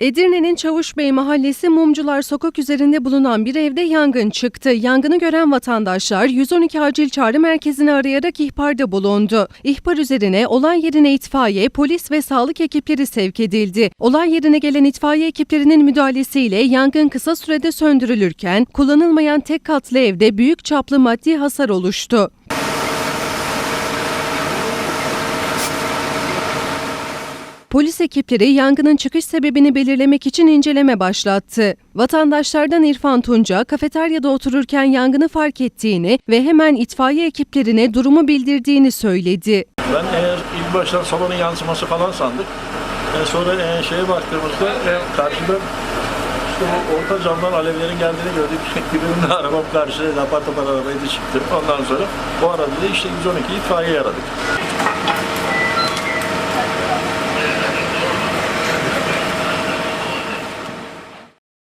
Edirne'nin Çavuşbey Mahallesi Mumcular Sokak üzerinde bulunan bir evde yangın çıktı. Yangını gören vatandaşlar 112 acil çağrı merkezini arayarak ihbarda bulundu. İhbar üzerine olay yerine itfaiye, polis ve sağlık ekipleri sevk edildi. Olay yerine gelen itfaiye ekiplerinin müdahalesiyle yangın kısa sürede söndürülürken kullanılmayan tek katlı evde büyük çaplı maddi hasar oluştu. Polis ekipleri yangının çıkış sebebini belirlemek için inceleme başlattı. Vatandaşlardan İrfan Tunca, kafeteryada otururken yangını fark ettiğini ve hemen itfaiye ekiplerine durumu bildirdiğini söyledi. Ben eğer ilk baştan salonun yansıması falan sandık. E, sonra e, şeye baktığımızda e, karşıda işte orta camdan alevlerin geldiğini gördük. Birinin arabam karşıya apar topar arabaydı çıktı. Ondan sonra o arada da işte 112 itfaiye aradık.